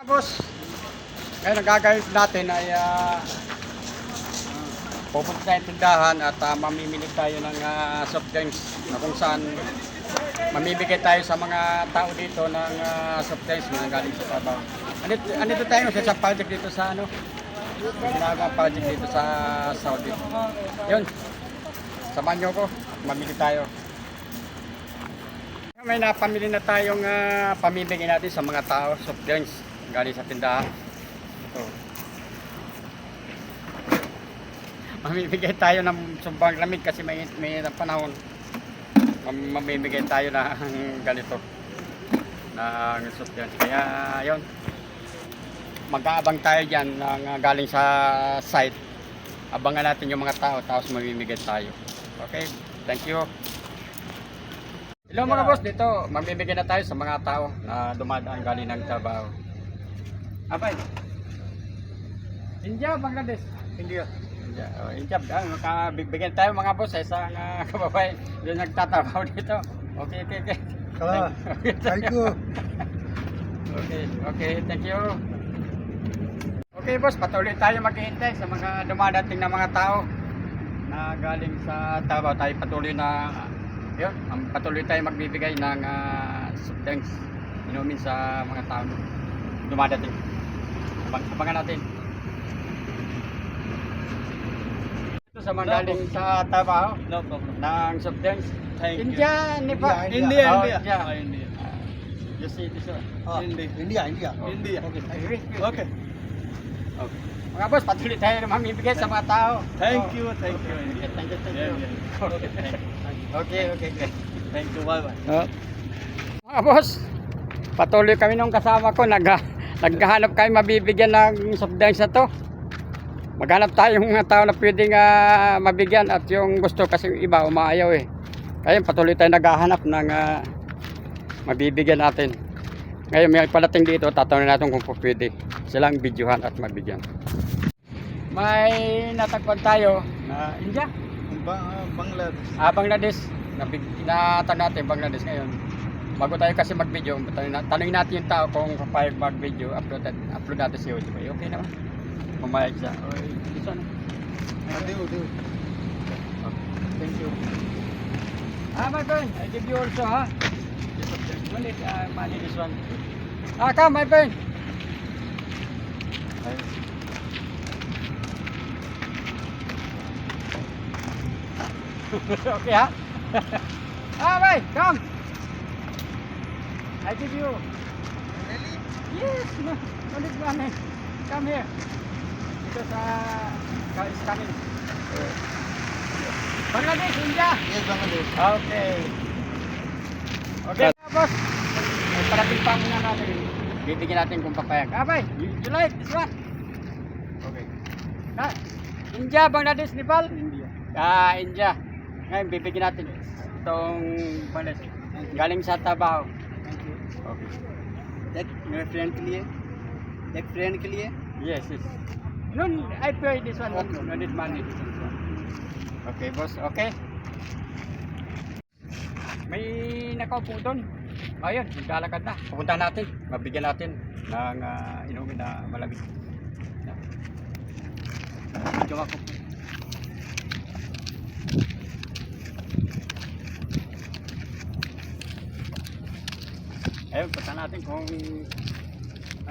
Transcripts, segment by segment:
Tapos, ngayon ang gagawin natin ay ah, pupunta tayo tindahan at ah, mamimili tayo ng ah, soft drinks na kung saan mamibigay tayo sa mga tao dito ng ah, soft drinks na galing sa trabaho. Andito, andito tayo sa isang project dito sa ano, ginagawa project dito sa Saudi. Yun, samahan nyo ko, mamili tayo. May napamili na tayong ah, pamimigay natin sa mga tao, soft drinks galing sa tindahan. Ito. Mamimigay tayo ng sumbang lamig kasi may may ng panahon. Mam- Mamimigay tayo ng ganito ng drinks. Kaya yon mag-aabang tayo dyan ng ah, galing sa site. Abangan natin yung mga tao tapos mamimigay tayo. Okay, thank you. Hello mga boss, dito mamimigay na tayo sa mga tao na dumadaan galing ng trabaho. Abay. India, Bangladesh. India. India, oh, India. Ah, makabigyan tayo mga boss sa isang uh, kababae yung nagtatrabaho dito. Okay, okay, okay. Ah, thank you. Okay, okay, thank you. Okay boss, patuloy tayo maghihintay sa mga dumadating na mga tao na galing sa trabaho. Tayo patuloy na, yun, patuloy tayo magbibigay ng uh, soft drinks, inumin sa mga tao dumadating. Abang, abangan natin. Ito sa No galing sa trabaho No problem. ng soft drinks. Thank you. India, Nepal. India, Oh, India. India. Ah, India. You see this one? Ah, India, India. Oh. India. Okay. Okay. Okay. Mga boss, patuloy tayo na mamibigay sa mga tao. Thank Oh. you, thank you, India. thank you, thank you. yeah. Okay, thank you. Okay, okay, okay. Thank you. Bye bye. Mga boss, patuloy kami nung kasama ko. Nag, naghahanap kami mabibigyan ng drinks na to. Maghanap tayo ng mga tao na pwedeng ah, mabigyan at yung gusto kasi yung iba umaayaw eh. Kaya patuloy tayo naghahanap ng ah, mabibigyan natin. Ngayon may palating dito, tatanungin natin kung pwede silang videohan at mabigyan. May natagpuan tayo na India. Ba- Bangladesh. Ah, Bangladesh. Nabig, natag natin Bangladesh ngayon. Bago tayo kasi mag-video, na- tanungin natin yung tao kung papayag mag-video, upload, upload natin sa YouTube. Okay naman. Pumayag siya. Okay, this one. Adieu, adieu. Thank you. Ah, my friend, I give you also, ha? One, uh, money, this one. Ah, come, my friend. okay, ha? ah, bye, come. I give you. Really? Yes, no, need money. Come here. Because uh, is coming. Bangladesh, India. Yes, Bangladesh. Okay. Okay, boss. May parating pa muna natin. Bibigyan natin kung papayag. Abay, you, you like this one? Okay. Ah, India, Bangladesh, Nepal? India. Ah, India. Ngayon, bibigyan natin itong Bangladesh. Galing sa trabaho. Thank you. Okay. एक मेरे फ्रेंड के लिए एक फ्रेंड के लिए Yes, yes. No, I pay this one. No, no need money. Okay, boss. Okay. May nakaupo doon. Ayun, naglalakad na. Pupunta natin. Mabigyan natin ng uh, inumin na malamig. Video ako. Ayun, punta natin kung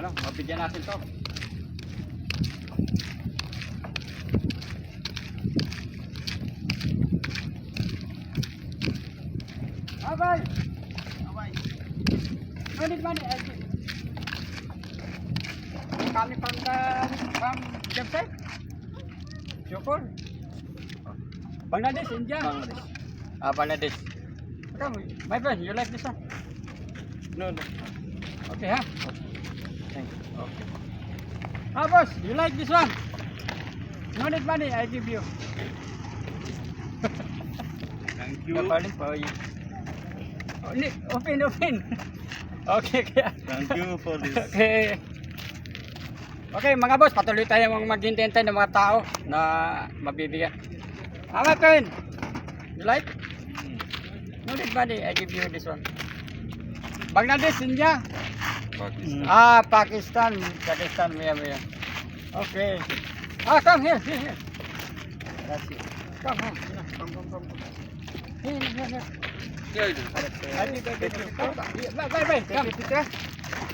ano, mabigyan natin to. Abay! Abay! Need money, I give. Kami from the from website. Sure. Bangladesh, India. Bangladesh. Ah, Bangladesh. Come, my friend, you like this one? No, no. Okay, ha? Thank you. Okay. Ah, boss, you like this one? No need money, I give you. Thank No problem for you. Oh, open, open. Okay, kaya. Thank you for this. Okay. Okay, mga boss, patuloy tayo mag maghintay ng mga tao na mabibigyan. My friend. You like? No need money, I give you this one. Bangladesh, India. Pakistan. Ah, Pakistan. Pakistan, maya, maya. Okay. Ah, come here, here, here. Gracias. Come, come, come, come, come, come. Here, here, here. क्या इधर? Happy birthday to you. Come, here, bye, bye, bye. Come. Take a picture.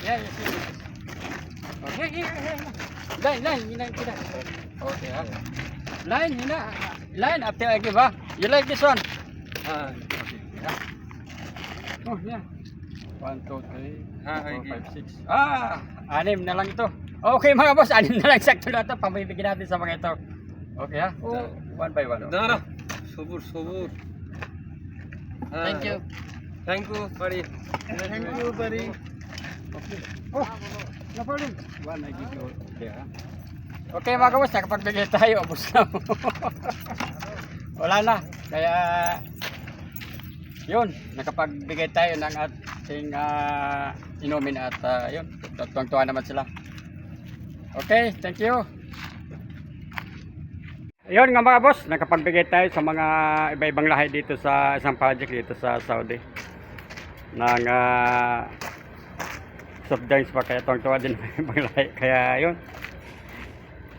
Yeah, yes, yes. Okay, here, here, here. Line, line, line, line. Okay, ha? Line, you know, line after I give, ha? You like this one? हाँ Okay, yeah. Oh, yeah. 1, 2, 3, 4, 5, 6. Ah! Anim na lang ito. Okay mga boss, anim na lang sakto na ito. Pamibigyan natin sa mga ito. Okay ha? Oh. One by one. Okay. Dara. Subur, subur. Ah. Thank you. Thank you, buddy. Thank you, buddy. Okay. Oh, no problem. One, I give you. Okay ha? Okay mga boss, nakapagbigay tayo. Abos na. Wala na. Kaya, yun, nakapagbigay tayo ng at ating ah, inumin at ah, yun, tuwang-tuwa naman sila. Okay, thank you. Ayun nga mga boss, nakapagbigay tayo sa mga iba-ibang lahi dito sa isang project dito sa Saudi. Ng ah, soft drinks pa kaya tuwang-tuwa din ang ibang lahi. Kaya yun,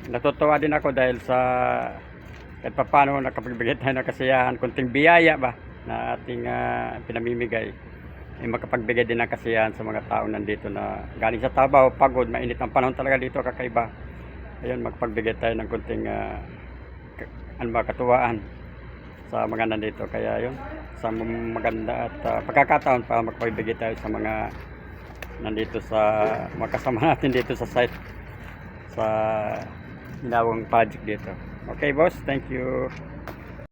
natutuwa din ako dahil sa kahit pa paano nakapagbigay tayo ng kasiyahan, kunting biyaya ba na ating ah, pinamimigay ay makapagbigay din ng kasiyahan sa mga tao nandito na galing sa trabaho, pagod, mainit ang panahon talaga dito kakaiba. Ayun, makapagbigay tayo ng kunting ka- ano ba, katuwaan sa mga nandito. Kaya yun, sa maganda at ah, pagkakataon para makapagbigay tayo sa mga nandito sa mga natin dito sa site sa ginawang project dito. Okay boss, thank you.